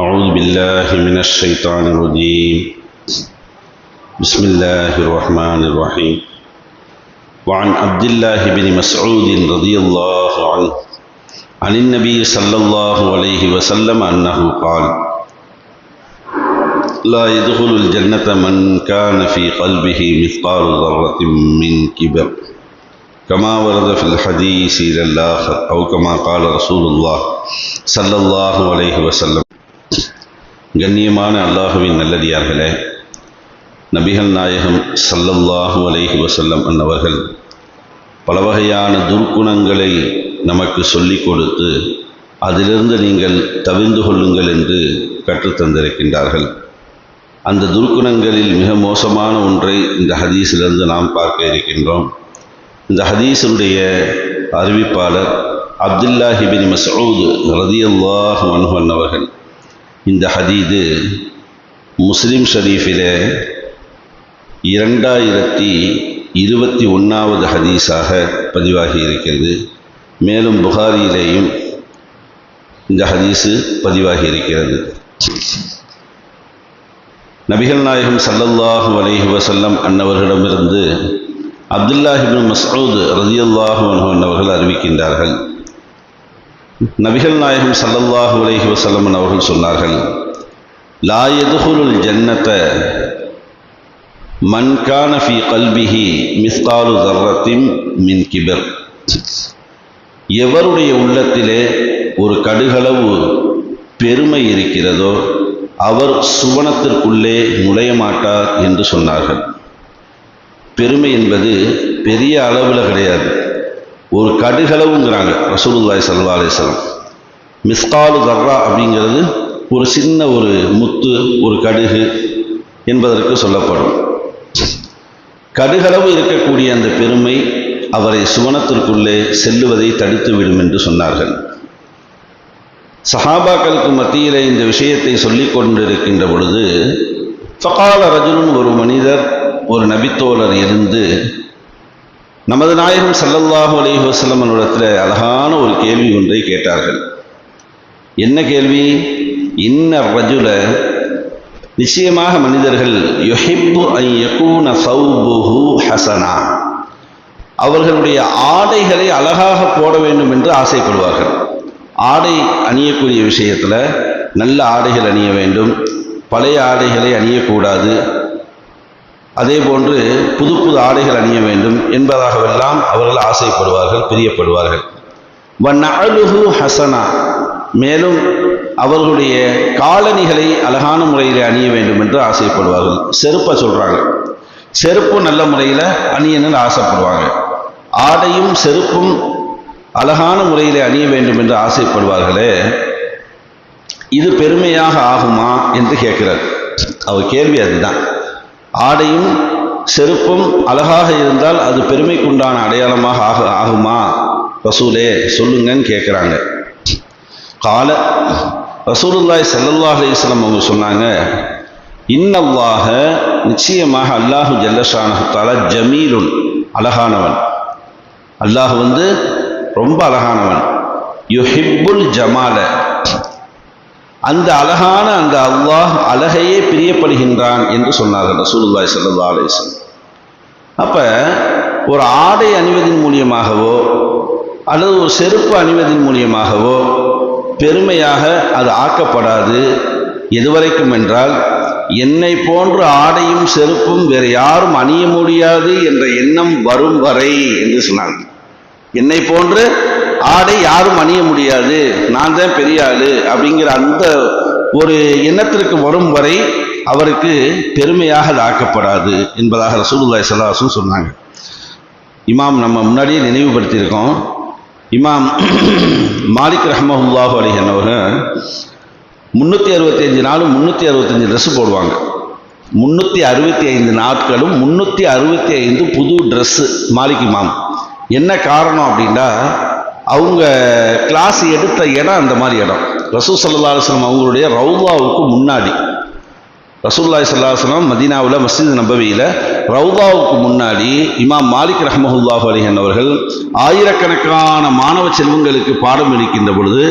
أعوذ بالله من الشيطان الرجيم. بسم الله الرحمن الرحيم. وعن عبد الله بن مسعود رضي الله عنه عن النبي صلى الله عليه وسلم أنه قال لا يدخل الجنة من كان في قلبه مثقال ذرة من كبر كما ورد في الحديث إلى الآخر أو كما قال رسول الله صلى الله عليه وسلم. கண்ணியமான அல்லாஹுவின் நல்லடியார்களே நபிகள் நாயகம் ஸல்லல்லாஹு அலைஹி வசல்லம் அன்னவர்கள் பல வகையான துர்க்குணங்களை நமக்கு சொல்லிக் கொடுத்து அதிலிருந்து நீங்கள் தவிர்ந்து கொள்ளுங்கள் என்று கற்றுத்தந்திருக்கின்றார்கள் அந்த துர்க்குணங்களில் மிக மோசமான ஒன்றை இந்த ஹதீஸிலிருந்து நாம் பார்க்க இருக்கின்றோம். இந்த ஹதீஸுடைய அறிவிப்பாளர் அப்துல்லாஹிபின் மசூத் ரதியல்லாஹ் மன்ஹன் அவர்கள் இந்த ஹதீது முஸ்லீம் ஷரீஃபில் இரண்டாயிரத்தி இருபத்தி ஒன்றாவது ஹதீஸாக பதிவாகி இருக்கிறது. மேலும் புகாரியிலேயும் இந்த ஹதீஸு பதிவாகி இருக்கிறது. நபிகள் நாயகம் சல்லல்லாஹு அலைஹி வசல்லம் அன்னவர்களிடமிருந்து அப்துல்லாஹிபின் மசூத் ரதியுல்லாஹு அன்னவர்கள் அறிவிக்கின்றார்கள். நபிகள் நாயகம் சல்லல்லாஹு உலகி வசல்லமன் அவர்கள் சொன்னார்கள் லா ஜன்னத்தை மன்கான ஃபி கல்பிஹி மிஸ்காலு தர்ரத்தின் மின் கிபர். எவருடைய உள்ளத்திலே ஒரு கடுகளவு பெருமை இருக்கிறதோ அவர் சுவனத்திற்குள்ளே நுழைய மாட்டார் என்று சொன்னார்கள். பெருமை என்பது பெரிய அளவில் கிடையாது. ஒரு கடுகளவுங்கிறாங்க ரசூலுல்லாய் சல்லா அலிஸ்லாம் மிஸ்காலு தர்ரா அப்படிங்கிறது ஒரு சின்ன ஒரு முத்து ஒரு கடுகு என்பதற்கு சொல்லப்படும். கடுகளவு இருக்கக்கூடிய அந்த பெருமை அவரை சுவனத்திற்குள்ளே செல்லுவதை தடுத்து விடும் என்று சொன்னார்கள். சஹாபாக்களுக்கு மத்தியிலே இந்த விஷயத்தை சொல்லிக் கொண்டிருக்கின்ற பொழுது ஃபகால ரஜுலும் ஒரு மனிதர் ஒரு நபித்தோழர் இருந்து நமது நாயகம் சல்லல்லாஹு அலைஹி வசல்லமனிடத்தில் அழகான ஒரு கேள்வி ஒன்றை கேட்டார்கள். என்ன கேள்வி? இன்ன ரஜுல நிச்சயமாக மனிதர்கள் யொஹிப்பு ஐயகூன யகூன சௌபுஹு ஹசனா அவர்களுடைய ஆடைகளை அழகாக போட வேண்டும் என்று ஆசைப்படுவார்கள். ஆடை அணியக்கூடிய விஷயத்தில் நல்ல ஆடைகள் அணிய வேண்டும். பழைய ஆடைகளை அணியக்கூடாது. அதே போன்று புது புது ஆடைகள் அணிய வேண்டும் என்பதாகவெல்லாம் அவர்கள் ஆசைப்படுவார்கள் பிரியப்படுவார்கள். வண்ணஅலுஹு ஹசனா மேலும் அவர்களுடைய காலணிகளை அழகான முறையில் அணிய வேண்டும் என்று ஆசைப்படுவார்கள். செருப்பை சொல்கிறாங்க செருப்பு நல்ல முறையில் அணியணும்னு ஆசைப்படுவாங்க. ஆடையும் செருப்பும் அழகான முறையில் அணிய வேண்டும் என்று ஆசைப்படுவார்களே இது பெருமையாக ஆகுமா என்று கேட்கிறார். அவர் கேள்வி அதுதான். ஆடையும் செருப்பும் அழகாக இருந்தால் அது பெருமைக்குண்டான அடையாளமாக ஆக ஆகுமா? ரசூலே சொல்லுங்கன்னு கேட்குறாங்க கால ரசூலுல்லாய் சல்லல்லாஹ் அலிஸ்லாம் அவங்க சொன்னாங்க இன்னல்லாக நிச்சயமாக அல்லாஹு ஜல்லஷானஹால ஜமீலுன் அழகானவன். அல்லாஹ் வந்து ரொம்ப அழகானவன். யுஹிப்புல் ஜமால அந்த அழகான அந்த அல்லாஹ் அழகையே பிரியப்படுகின்றான் என்று சொன்னார்கள் ரசூலுல்லாய் சல்லா அலிஸ்லாம் அப்போ ஒரு ஆடை அணிவதன் மூலியமாகவோ அல்லது ஒரு செருப்பு அணிவதன் மூலியமாகவோ பெருமையாக அது ஆக்கப்படாது. எதுவரைக்கும் என்றால் என்னை போன்ற ஆடையும் செருப்பும் வேறு யாரும் அணிய முடியாது என்ற எண்ணம் வரும் வரை என்று சொன்னாங்க என்னை போன்று ஆடை யாரும் அணிய முடியாது. நான் தான் பெரிய ஆளு அப்படிங்கிற அந்த ஒரு எண்ணத்திற்கு வரும் வரை அவருக்கு பெருமையாக அது ஆக்கப்படாது என்பதாக ரசூலுல்லாய் சல்லாசும் சொன்னாங்க. இமாம் நம்ம முன்னாடியே நினைவுபடுத்தியிருக்கோம். இமாம் மாலிக் ரஹமஹுல்லாஹு அலி அவர்கள் முந்நூற்றி அறுபத்தஞ்சு நாளும் முந்நூற்றி அறுபத்தஞ்சு ட்ரெஸ்ஸு போடுவாங்க. முந்நூற்றி அறுபத்தி ஐந்து நாட்களும் முந்நூற்றி அறுபத்தி ஐந்து புது ட்ரெஸ்ஸு மாலிக் இமாம். என்ன காரணம் அப்படின்னா அவங்க கிளாஸ் எடுத்த இடம் அந்த மாதிரி இடம். ரசூ சல்லா அலுவலம் அவங்களுடைய ரவுதாவுக்கு முன்னாடி. ரசூல்லாய் சல்லாஹலம் மதீனாவில் மஸ்ஜித் நபவியில் ரவுதாவுக்கு முன்னாடி இமாம் மாலிக் ரஹமஹுல்லாஹு அலிஹன் அவர்கள் ஆயிரக்கணக்கான மாணவ செல்வங்களுக்கு பாடம் எடுக்கின்ற பொழுது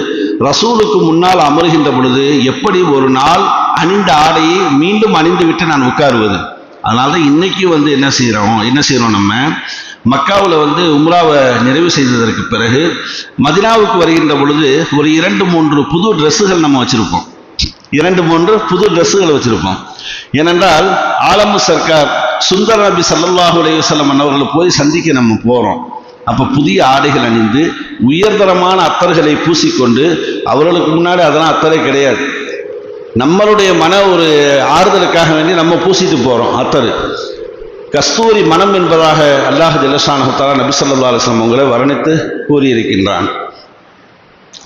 ரசூலுக்கு முன்னால் அமருகின்ற பொழுது எப்படி ஒரு நாள் அணிந்த ஆடையை மீண்டும் அணிந்து விட்டு நான் உட்காருவது? அதனால தான் இன்னைக்கு வந்து என்ன செய்கிறோம் என்ன செய்கிறோம் நம்ம? மக்காவில் வந்து உம்ராவை நிறைவு செய்ததற்கு பிறகு மதினாவுக்கு வருகின்ற பொழுது ஒரு இரண்டு மூன்று புது ட்ரெஸ்ஸுகள் நம்ம வச்சுருப்போம். இரண்டு மூன்று புது ட்ரெஸ்ஸுகளை வச்சுருப்போம். ஏனென்றால் ஆலமு சர்க்கார் சுந்தர நபி சல்லல்லாஹு அலையுசல்லம் அவர்களை போய் சந்திக்க நம்ம போகிறோம் அப்போ புதிய ஆடைகள் அணிந்து உயர்தரமான அத்தர்களை பூசிக்கொண்டு அவர்களுக்கு முன்னாடி அதெல்லாம் அத்தரை கிடையாது. நம்மளுடைய மன ஒரு ஆறுதலுக்காக வேண்டி நம்ம பூசிட்டு போகிறோம் அத்தர். கஸ்தூரி மனம் என்பதாக அல்லாஹ் ஜல்லஷானஹத்தாலா நபி சொல்லா அலுவலம் உங்களை வர்ணித்து கூறியிருக்கின்றான்.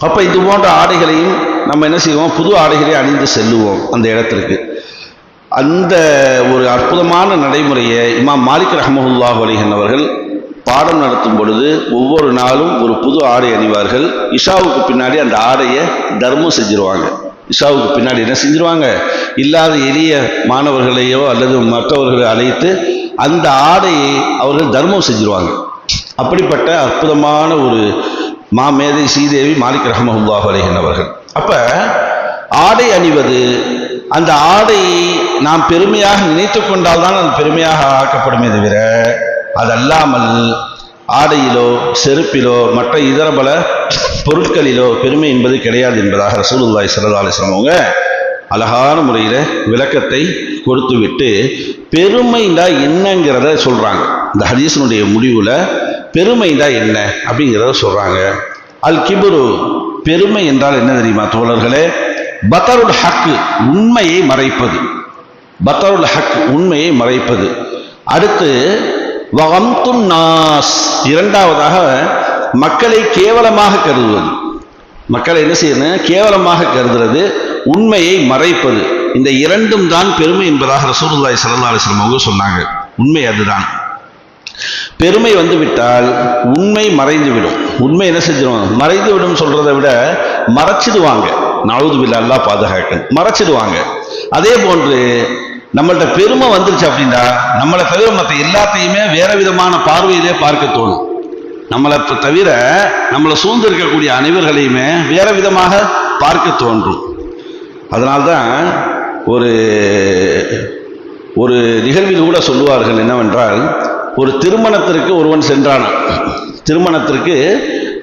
அப்போ இது போன்ற ஆடைகளையும் நம்ம என்ன செய்வோம்? புது ஆடைகளை அணிந்து செல்லுவோம் அந்த இடத்திற்கு. அந்த ஒரு அற்புதமான நடைமுறையை இமாம் மாலிக் ரஹமஹுல்லாஹ் அலிஹன் அவர்கள் பாடம் நடத்தும் பொழுது ஒவ்வொரு நாளும் ஒரு புது ஆடை அணிவார்கள். இஷாவுக்கு பின்னாடி அந்த ஆடையை தர்மம் செஞ்சிருவாங்க. இஷாவுக்கு பின்னாடி என்ன செஞ்சிருவாங்க? இல்லாத எளிய மாணவர்களையோ அல்லது மற்றவர்களை அழைத்து அந்த ஆடையை அவர்கள் தர்மம் செஞ்சிருவாங்க. அப்படிப்பட்ட அற்புதமான ஒரு மாமேதை ஸ்ரீதேவி மாலிக் ரஹமஹுல்லாஹ் அலைஹன் அவர்கள். ஆடை அணிவது அந்த ஆடையை நாம் பெருமையாக நினைத்து கொண்டால் தான் அது பெருமையாக ஆக்கப்படுமே தவிர அதல்லாமல் ஆடையிலோ செருப்பிலோ மற்ற இதர பல பொருட்களிலோ பெருமை என்பது கிடையாது என்பதாக ரசூலுல்லாய் சல்லா அலிஸ்லாம் அவங்க அழகான முறையில் விளக்கத்தை கொடுத்து விட்டு பெருமைண்டா என்னங்கிறத சொல்கிறாங்க இந்த ஹதீஸனுடைய முடிவில் பெருமைண்டா என்ன அப்படிங்கிறத சொல்கிறாங்க அல் கிபுரு பெருமை என்றால் என்ன தெரியுமா தோழர்களே? பத்தருல் ஹக்கு உண்மையை மறைப்பது. பத்தருல் ஹக் உண்மையை மறைப்பது. அடுத்து வகம்துன் நாஸ் இரண்டாவதாக மக்களை கேவலமாக கருதுவது. மக்களை என்ன செய்யணும் கேவலமாக கருதுறது உண்மையை மறைப்பது. இந்த இரண்டும் தான் பெருமை என்பதாக ரசூலுல்லாய் சல்லா அலிஸ்லாம் அவங்க சொன்னாங்க. உண்மை அதுதான். பெருமை வந்து விட்டால் உண்மை மறைந்து விடும் உண்மை என்ன செஞ்சிடும் மறைந்து விடும் சொல்றதை விட மறைச்சிடுவாங்க. நழுது பில்லா அல்லா பாதுகாக்க. மறைச்சிடுவாங்க. அதே போன்று நம்மள்ட்ட பெருமை வந்துருச்சு அப்படின்னா நம்மளை தவிர மற்ற எல்லாத்தையுமே வேற விதமான பார்வையிலே பார்க்க தோணும். நம்மளை தவிர நம்மளை சூழ்ந்து இருக்கக்கூடிய அனைவர்களையுமே வேற விதமாக பார்க்க தோன்றும். அதனால்தான் ஒரு ஒரு நிகழ்வில் கூட சொல்லுவார்கள் என்னவென்றால் ஒரு திருமணத்திற்கு ஒருவன் சென்றான்? திருமணத்திற்கு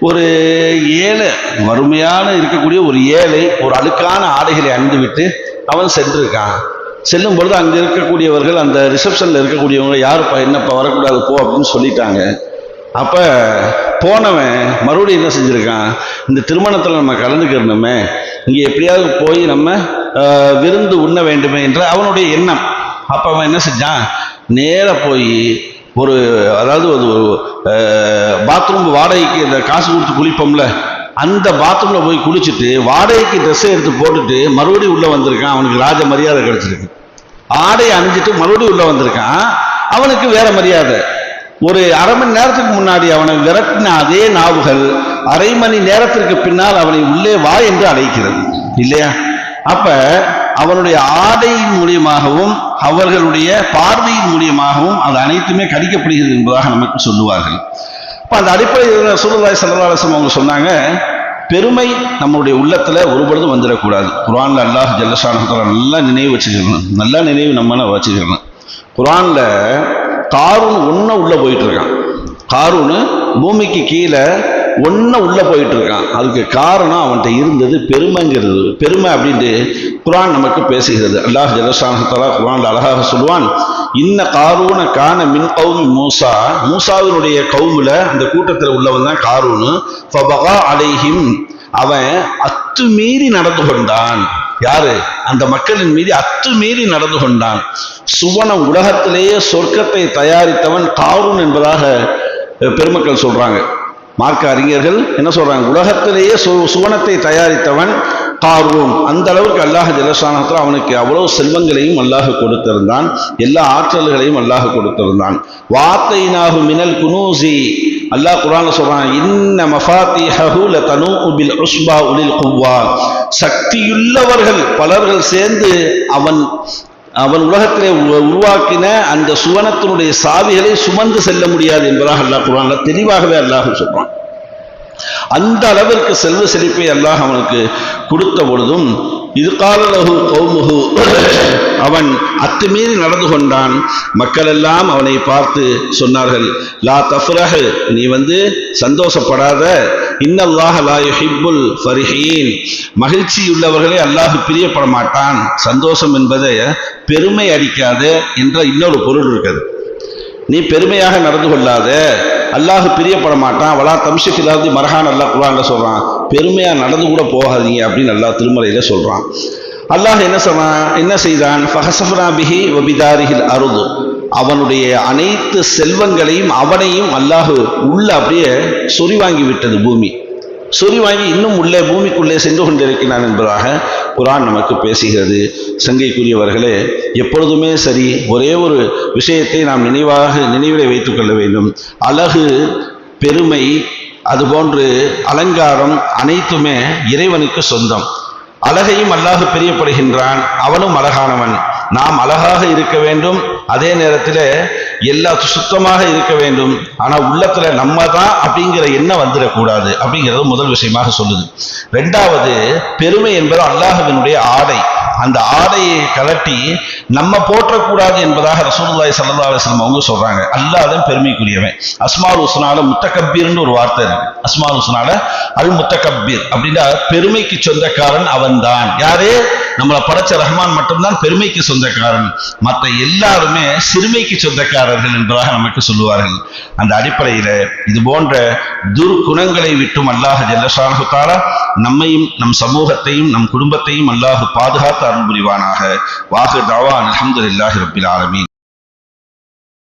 ஒரு ஏழை வறுமையான இருக்கக்கூடிய ஒரு ஏழை ஒரு அழுக்கான ஆடைகளை அணிந்துவிட்டு அவன் சென்றிருக்கான். செல்லும் பொழுது அங்கே இருக்கக்கூடியவர்கள் அந்த ரிசப்ஷனில் இருக்கக்கூடியவங்க யாருப்பா என்னப்பா வரக்கூடாது போ அப்படின்னு சொல்லிட்டாங்க. அப்போ போனவன் மறுபடியும் என்ன செஞ்சுருக்கான்? இந்த திருமணத்தில் நம்ம கலந்துக்கிறணுமே. இங்கே எப்படியாவது போய் நம்ம விருந்து உண்ண வேண்டுமே என்ற அவனுடைய எண்ணம். அப்போ அவன் என்ன செஞ்சான்? நேராக போய் ஒரு அதாவது ஒரு பாத்ரூம் வாடகைக்கு இந்த காசு கொடுத்து குளிப்போம்ல. அந்த பாத்ரூமில் போய் குளிச்சுட்டு வாடகைக்கு ட்ரெஸ்ஸை எடுத்து போட்டுட்டு மறுபடியும் உள்ளே வந்திருக்கான். அவனுக்கு ராஜ மரியாதை கிடைச்சிருக்கு. ஆடையை அணிஞ்சிட்டு மறுபடியும் உள்ளே வந்திருக்கான். அவனுக்கு வேற மரியாதை. ஒரு அரை மணி நேரத்துக்கு முன்னாடி அவனை விரட்டின அதே நாவுகள் அரை மணி நேரத்திற்கு பின்னால் அவனை உள்ளே வா என்று அழைக்கிறது. இல்லையா? அப்ப அவனுடைய ஆடையின் மூலியமாகவும் அவர்களுடைய பார்வையின் மூலியமாகவும் அது அனைத்துமே கடிக்கப்படுகிறது என்பதாக நமக்கு சொல்லுவார்கள். இப்போ அந்த அடிப்படையில் சூழ்நிலை சல்லவாசம் அவங்க சொன்னாங்க பெருமை நம்மளுடைய உள்ளத்துல ஒருபொழுதும் வந்துடக்கூடாது. குரான்ல அல்லாஹ் ஜல்லஷானத்தில் நல்லா நினைவு வச்சுக்கணும் நல்லா நினைவு நம்ம வச்சுக்கணும் குரான்ல காரூன் ஒன்ன உள்ள போயிட்டு இருக்கான் காரூனு பூமிக்கு கீழே ஒன்ன உள்ள போயிட்டு இருக்கான் அதுக்கு காரணம் அவன்கிட்ட இருந்தது பெருமைங்கிறது. பெருமை அப்படின்ட்டு குரான் நமக்கு பேசுகிறது. அல்லாஹ் ஜலசானத்தலா குரான் அழகாக சொல்லுவான் இன்ன காரூன காண மின் கவுமி மூசா. மூசாவினுடைய கவுமில் அந்த கூட்டத்தில் உள்ளவன் தான் காரூனு. அலைஹிம். அவன் அத்துமீறி நடந்து கொண்டான். யாரு? அந்த மக்களின் மீது அத்துமீறி நடந்து கொண்டான். சுவனம் உலகத்திலேயே சொர்க்கத்தை தயாரித்தவன் காரூன் என்பதாக பெருமக்கள் சொல்றாங்க. மார்க்க அறிஞர்கள் என்ன சொல்றாங்க? உலகத்திலேயே சுவனத்தை தயாரித்தவன் காரூன் அந்த அளவுக்கு அல்லாஹ் ஜலசானத்தில் அவனுக்கு அவ்வளவு செல்வங்களையும் அல்லாஹ் கொடுத்திருந்தான். எல்லா ஆற்றல்களையும் அல்லாஹ் கொடுத்திருந்தான். வார்த்தை நாகு மினல் குனூசி. அல்லாஹ் குரான் சொல்றான் இன்ன மஃபாத்தி ஹஹூல தனு உபில் உஸ்பா உலில் குவ்வா. சக்தியுள்ளவர்கள் பலர்கள் சேர்ந்து அவன் அவன் உலகத்திலே உருவாக்கின அந்த சுவனத்தினுடைய சாவிகளை சுமந்து செல்ல முடியாது என்பதாக அல்லாஹ் குர்ஆன்ல தெளிவாகவே அல்லாஹ் சொல்றான். அந்த அளவிற்கு செல்வ செழிப்பை அல்லாஹ் அவனுக்கு கொடுத்த பொழுதும் இது காலலகு கௌமுகு அவன் அத்துமீறி நடந்து கொண்டான். மக்கள் எல்லாம் அவனை பார்த்து சொன்னார்கள் லா தஃப்ரஹ் நீ வந்து சந்தோஷப்படாத இன்னல்லாஹ லா ஃபரிஹீன் ஃபரிஹீன். மகிழ்ச்சியுள்ளவர்களே அல்லாஹ் பிரியப்பட மாட்டான் சந்தோஷம் என்பதை பெருமை அடிக்காது என்ற இன்னொரு பொருள் இருக்குது. நீ பெருமையாக நடந்து கொள்ளாத. அல்லாஹ் பிரியப்பட மாட்டான் வளா தம்ஷிஃபிலாது மரஹான் அல்லா குரான்ல சொல்றான். பெருமையா நடந்து கூட போகாதீங்க அப்படின்னு அல்லாஹ் திருமலையில் சொல்றான். அல்லாஹ் என்ன சொன்னான்? என்ன செய்தான்? ஃபஹசஃப்னா பிஹி வபிதாரிஹில் அருது. அவனுடைய அனைத்து செல்வங்களையும் அவனையும் அல்லாஹு உள்ள அப்படியே சொறி வாங்கி விட்டது பூமி. சொறி வாங்கி இன்னும் உள்ளே பூமிக்குள்ளே சென்று கொண்டிருக்கிறான் என்பதாக குரான் நமக்கு பேசுகிறது. சங்கைக்குரியவர்களே எப்பொழுதுமே சரி ஒரே ஒரு விஷயத்தை நாம் நினைவாக நினைவிலே வைத்துக் கொள்ள வேண்டும். அழகு பெருமை அதுபோன்று அலங்காரம் அனைத்துமே இறைவனுக்கு சொந்தம். அழகையும் அல்லாஹ் பிரியப்படுகின்றான். அவனும் அழகானவன். நாம் அழகாக இருக்க வேண்டும். அதே நேரத்தில் எல்லா சுத்தமாக இருக்க வேண்டும். ஆனால் உள்ளத்தில் நம்ம தான் அப்படிங்கிற எண்ணம் வந்துடக்கூடாது அப்படிங்கிறது முதல் விஷயமாக சொல்லுது. ரெண்டாவது பெருமை என்பது அல்லாஹவினுடைய ஆடை. அந்த ஆடையை கலட்டி நம்ம போற்றக்கூடாது என்பதாக ரசூலுல்லாய் சல்லா அலுவலம் அவங்க சொல்றாங்க. அல்லாதன் பெருமைக்குரியவன். அஸ்மால் உஸ்னால முத்தகப்பீர்னு ஒரு வார்த்தை இருக்கு. அஸ்மால் சொன்னால அல் முத்தகபீர் அப்படின்னா பெருமைக்கு சொந்தக்காரன் அவன்தான். யாரு? நம்மளை படைச்ச ரஹ்மான் மட்டும்தான் பெருமைக்கு சொந்தக்காரன். மற்ற எல்லாருமே சிறுமைக்கு சொந்தக்காரர்கள் என்பதாக நமக்கு சொல்லுவார்கள். அந்த அடிப்படையில இது போன்ற துர்குணங்களை விட்டும் அல்லாஹ் ஜல்லஷானு நம்மையும் நம் சமூகத்தையும் நம் குடும்பத்தையும் அல்லாஹ் பாதுகாத்து அருள் புரிவானாக. தாவா அலமது இல்லாஹி ரபில் ஆலமீன்.